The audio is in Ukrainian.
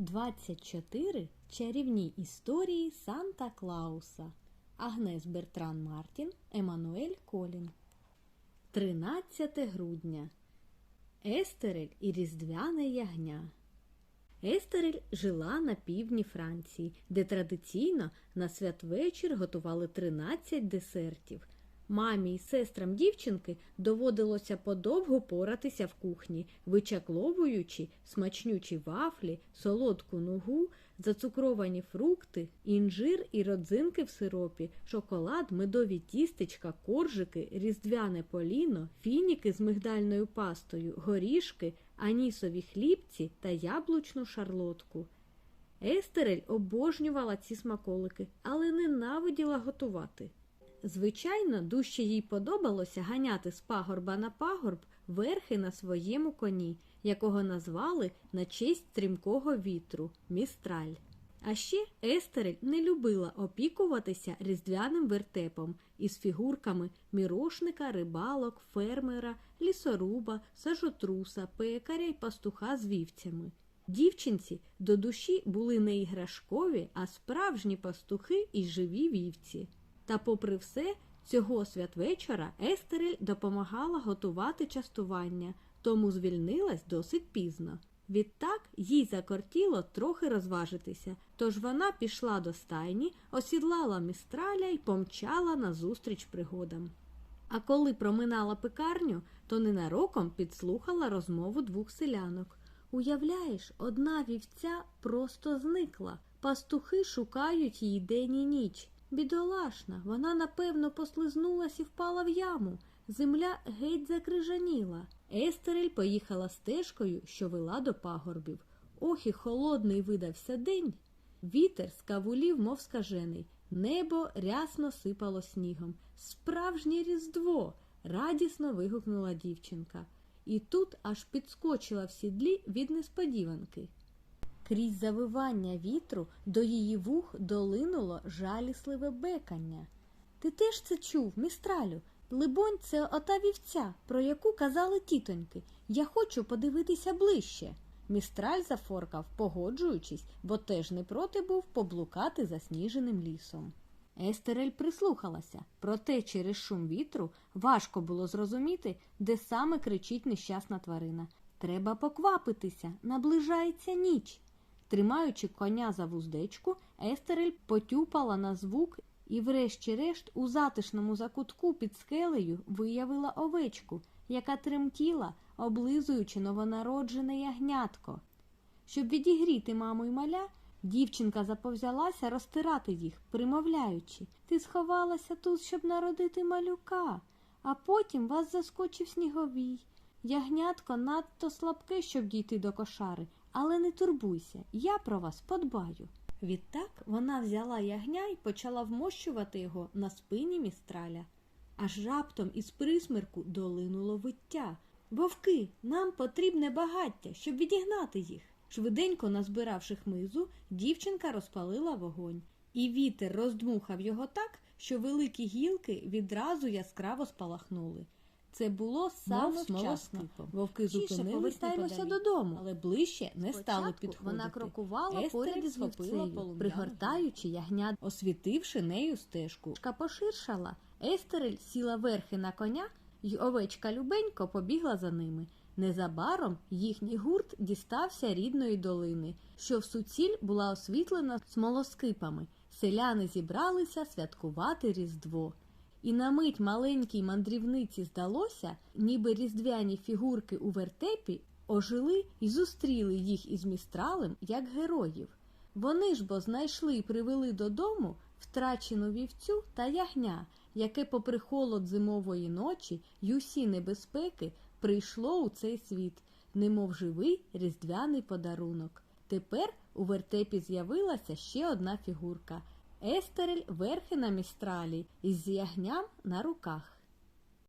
24 чарівні історії Санта Клауса. Агнес Бертран Мартін, Еммануель Колін. 13 грудня. Естерель і Різдвяне ягня. Естерель жила на півдні Франції, де традиційно на святвечір готували 13 десертів. Мамі й сестрам дівчинки доводилося подовго поратися в кухні, вичакловуючи смачнючі вафлі, солодку нугу, зацукровані фрукти, інжир і родзинки в сиропі, шоколад, медові тістечка, коржики, різдвяне поліно, фініки з мигдальною пастою, горішки, анісові хлібці та яблучну шарлотку. Естерель обожнювала ці смаколики, але ненавиділа готувати. Звичайно, дужче їй подобалося ганяти з пагорба на пагорб верхи на своєму коні, якого назвали на честь стрімкого вітру містраль. А ще Естерель не любила опікуватися різдвяним вертепом із фігурками мірошника, рибалок, фермера, лісоруба, сажотруса, пекаря й пастуха з вівцями. Дівчинці до душі були не іграшкові, а справжні пастухи і живі вівці. Та, попри все, цього святвечора Естерель допомагала готувати частування, тому звільнилась досить пізно. Відтак їй закортіло трохи розважитися, тож вона пішла до стайні, осідлала містраля й помчала назустріч пригодам. А коли проминала пекарню, то ненароком підслухала розмову двох селянок. Уявляєш, одна вівця просто зникла. Пастухи шукають її день і ніч. Бідолашна, вона напевно послизнулась і впала в яму. Земля геть закрижаніла. Естерель поїхала стежкою, що вела до пагорбів. Ох і холодний видався день. Вітер скавулів, мов скажений. Небо рясно сипало снігом. Справжнє різдво. радісно вигукнула дівчинка. І тут аж підскочила в сідлі від несподіванки. Крізь завивання вітру до її вух долинуло жалісливе бекання. Ти теж це чув, містралю? Либонь, це ота вівця, про яку казали тітоньки. Я хочу подивитися ближче. Містраль зафоркав, погоджуючись, бо теж не проти був поблукати засніженим лісом. Естерель прислухалася, проте через шум вітру важко було зрозуміти, де саме кричить нещасна тварина. Треба поквапитися, наближається ніч. Тримаючи коня за вуздечку, Естерель потюпала на звук і, врешті-решт, у затишному закутку під скелею виявила овечку, яка тремтіла, облизуючи новонароджене ягнятко. Щоб відігріти маму й маля, дівчинка заповзялася розтирати їх, примовляючи Ти сховалася тут, щоб народити малюка, а потім вас заскочив сніговій. Ягнятко надто слабке, щоб дійти до кошари, але не турбуйся, я про вас подбаю. Відтак вона взяла ягня і почала вмощувати його на спині містраля. Аж раптом із присмерку долинуло виття. Вовки, нам потрібне багаття, щоб відігнати їх. Швиденько назбиравши хмизу, дівчинка розпалила вогонь, і вітер роздмухав його так, що великі гілки відразу яскраво спалахнули. Це було саме вчасно. Вовки зупинилися повертаємося додому, але ближче не стали підходити. вона крокувала поряд із полум'яну пригортаючи ягня, освітивши нею стежку. Шка поширшала, Естерель сіла верхи на коня, й овечка любенько побігла за ними. Незабаром їхній гурт дістався рідної долини, що в суціль була освітлена смолоскипами. Селяни зібралися святкувати Різдво. І на мить маленькій мандрівниці здалося, ніби різдвяні фігурки у вертепі ожили і зустріли їх із містралем як героїв. Вони ж бо знайшли і привели додому втрачену вівцю та ягня, яке, попри холод зимової ночі й усі небезпеки, прийшло у цей світ, немов живий різдвяний подарунок. Тепер у вертепі з'явилася ще одна фігурка Естерель верхи на містралі із ягням на руках.